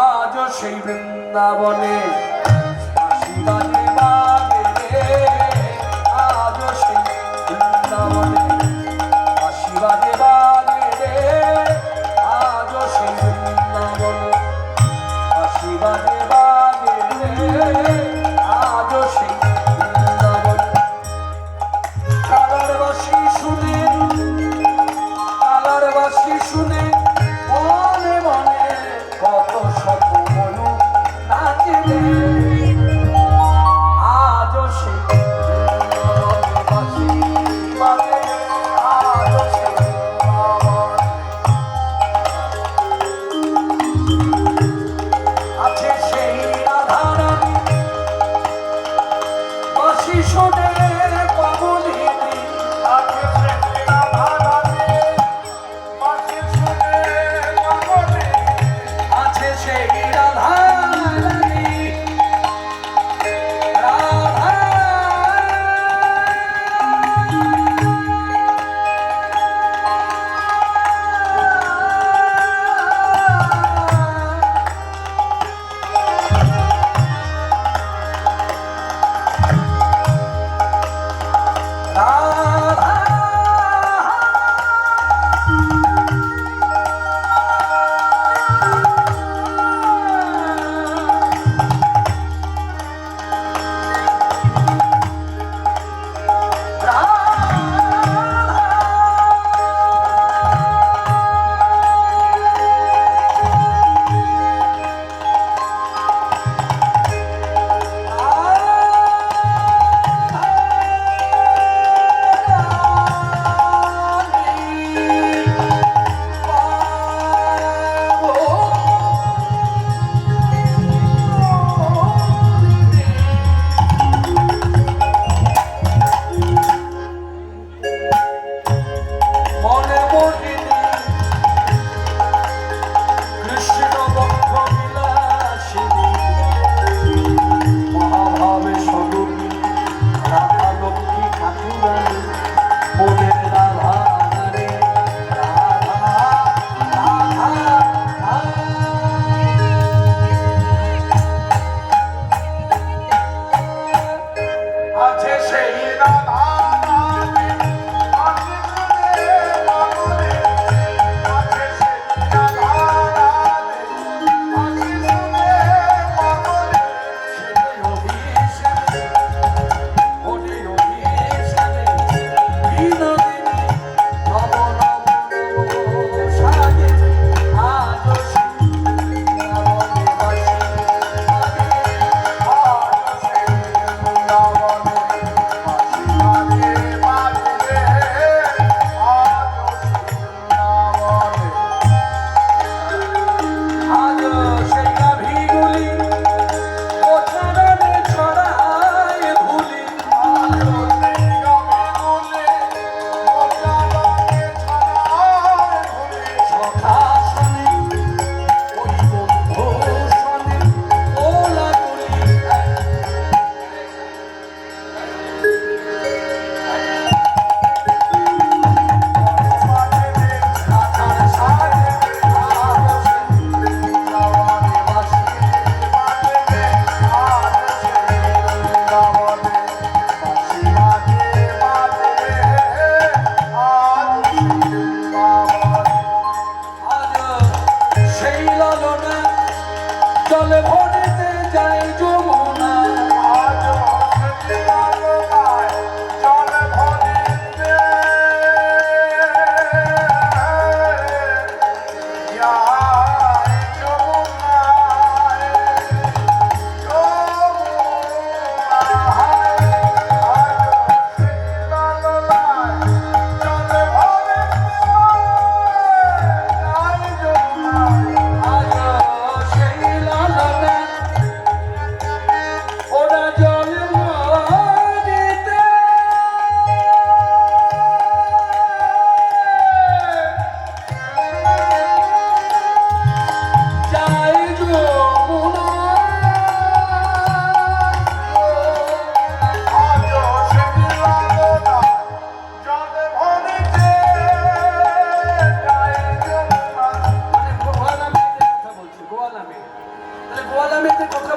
আজ সেই বৃন্দাবনে আশীর্বাদে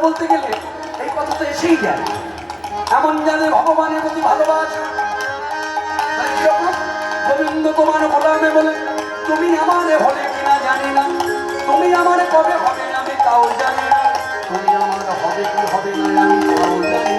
বলতে গেলে এই কথাটা এসেই যায়। এমন যাদের ভগবানের প্রতি ভালোবাসা। গোবিন্দ তোমার হলামে বলে, তুমি আমার হলে কিনা জানি না, তুমি আমার কবে হবে আমি তাও জানি না, তুমি আমার হবে কি হবে না আমি তাও জানি